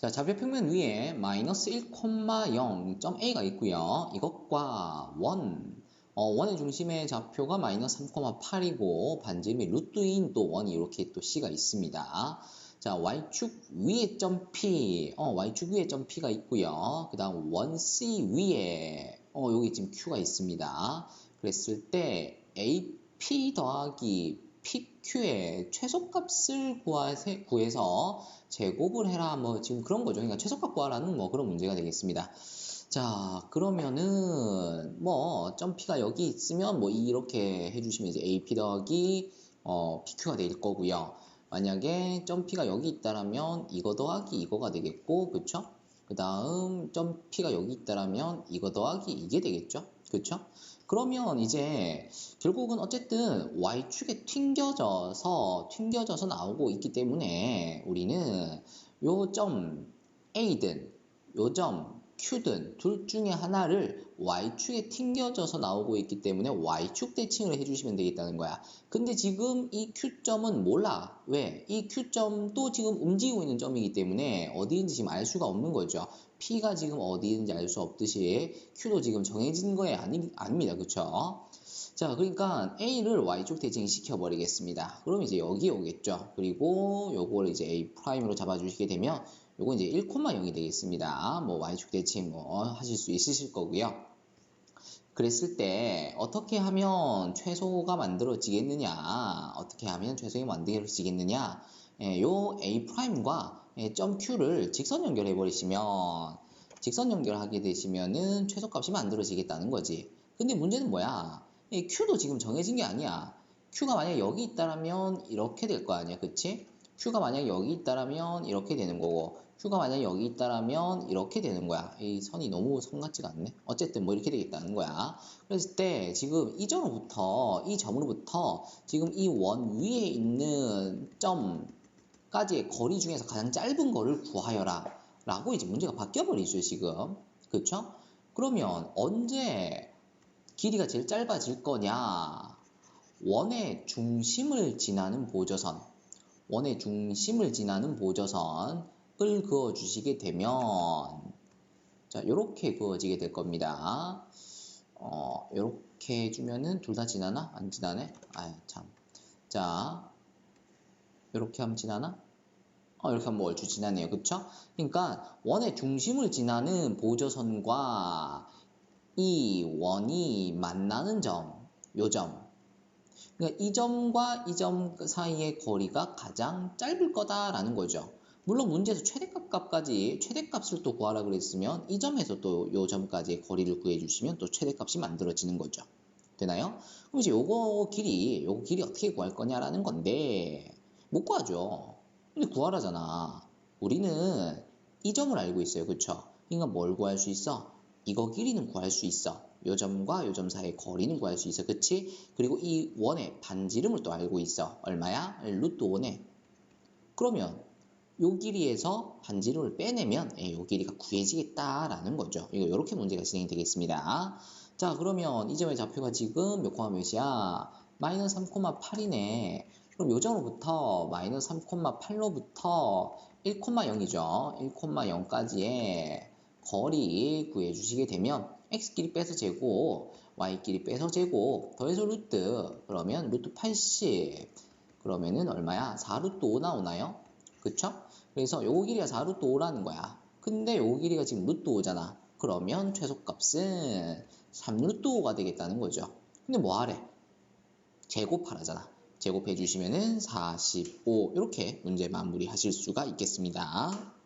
자, 좌표 평면 위에 마이너스 1,0.a가 있고요. 이것과 원, 어, 원의 중심의 좌표가 마이너스 3,8이고 반지름이 루트인 또 원이 이렇게 또 c가 있습니다. 자, y축 위에 점 p, 어, y축 위에 점 p가 있고요. 그 다음 원 c 위에, 어, 여기 지금 q가 있습니다. 그랬을 때 AP 더하기 PQ의 최소값을 구해서 제곱을 해라 뭐 지금 그런 거죠. 그러니까 최소값 구하라는 뭐 그런 문제가 되겠습니다. 자 그러면은 뭐 점P가 여기 있으면 뭐 이렇게 해주시면 이제 AP 더하기 어, PQ가 될 거고요. 만약에 점P가 여기 있다라면 이거 더하기 이거가 되겠고 그쵸? 그 다음 점P가 여기 있다라면 이거 더하기 이게 되겠죠? 그쵸? 그러면 이제 결국은 어쨌든 y축에 튕겨져서 튕겨져서 나오고 있기 때문에 우리는 요 점 a든 요 점 q든 둘 중에 하나를 y축에 튕겨져서 나오고 있기 때문에 y축 대칭을 해주시면 되겠다는 거야. 근데 지금 이 q점은 몰라. 왜? 이 q점도 지금 움직이고 있는 점이기 때문에 어디인지 지금 알 수가 없는 거죠. P가 지금 어디 있는지 알 수 없듯이 Q도 지금 정해진 거에 아니, 아닙니다. 그쵸? 자, 그러니까 A를 Y축 대칭 시켜 버리겠습니다. 그럼 이제 여기 오겠죠. 그리고 요걸 이제 A'으로 잡아주시게 되면 요거 이제 1,0이 되겠습니다. 뭐 Y축 대칭 뭐 하실 수 있으실 거고요. 그랬을 때 어떻게 하면 최소가 만들어지겠느냐 어떻게 하면 최소가 만들어지겠느냐 예, 요 A'과 예, 점 Q를 직선 연결해 버리시면 직선 연결하게 되시면은 최소값이 만들어지겠다는 거지. 근데 문제는 뭐야? 이 Q도 지금 정해진 게 아니야. Q가 만약 여기 있다라면 이렇게 될 거 아니야, 그치? Q가 만약 여기 있다라면 이렇게 되는 거고 Q가 만약 여기 있다라면 이렇게 되는 거야. 이 선이 너무 선 같지가 않네. 어쨌든 뭐 이렇게 되겠다는 거야. 그랬을 때 지금 이 점으로부터 이 점으로부터 지금 이 원 위에 있는 점 까지의 거리 중에서 가장 짧은 거를 구하여라 라고 이제 문제가 바뀌어버리죠 지금 그쵸? 그러면 언제 길이가 제일 짧아질 거냐 원의 중심을 지나는 보조선 원의 중심을 지나는 보조선을 그어 주시게 되면 자 요렇게 그어지게 될 겁니다 어 요렇게 해주면은 둘 다 지나나? 안 지나네? 아유 참 자 이렇게 하면 지나나? 어, 이렇게 하면 얼추 지나네요. 그쵸? 그러니까 원의 중심을 지나는 보조선과 이 원이 만나는 점, 요 점. 그러니까 이 점과 이 점 사이의 거리가 가장 짧을 거다라는 거죠. 물론 문제에서 최대값 값까지 최대값을 또 구하라 그랬으면 이 점에서 또 요 점까지의 거리를 구해주시면 또 최대값이 만들어지는 거죠. 되나요? 그럼 이제 요거 길이, 요거 길이 어떻게 구할 거냐라는 건데 못 구하죠. 근데 구하라잖아. 우리는 이 점을 알고 있어요. 그쵸? 그러니까 뭘 구할 수 있어? 이거 길이는 구할 수 있어. 요 점과 요 점 사이의 거리는 구할 수 있어. 그치? 그리고 이 원의 반지름을 또 알고 있어. 얼마야? 루트 원에. 그러면 요 길이에서 반지름을 빼내면 예, 요 길이가 구해지겠다라는 거죠. 이거 이렇게 문제가 진행이 되겠습니다. 자 그러면 이 점의 좌표가 지금 몇 콤마 몇이야? 마이너스 3,8이네. 그럼 요점으로부터 마이너스 3,8로부터 1,0이죠. 1,0까지의 거리 구해주시게 되면 x끼리 빼서 제곱, y끼리 빼서 제곱, 더해서 루트, 그러면 루트 80, 그러면은 얼마야? 4루트 5 나오나요? 그쵸? 그래서 요거 길이가 4루트 5라는 거야. 근데 요거 길이가 지금 루트 5잖아. 그러면 최소값은 3루트 5가 되겠다는 거죠. 근데 뭐 하래? 제곱하라잖아. 제곱해 주시면은 45 이렇게 문제 마무리 하실 수가 있겠습니다.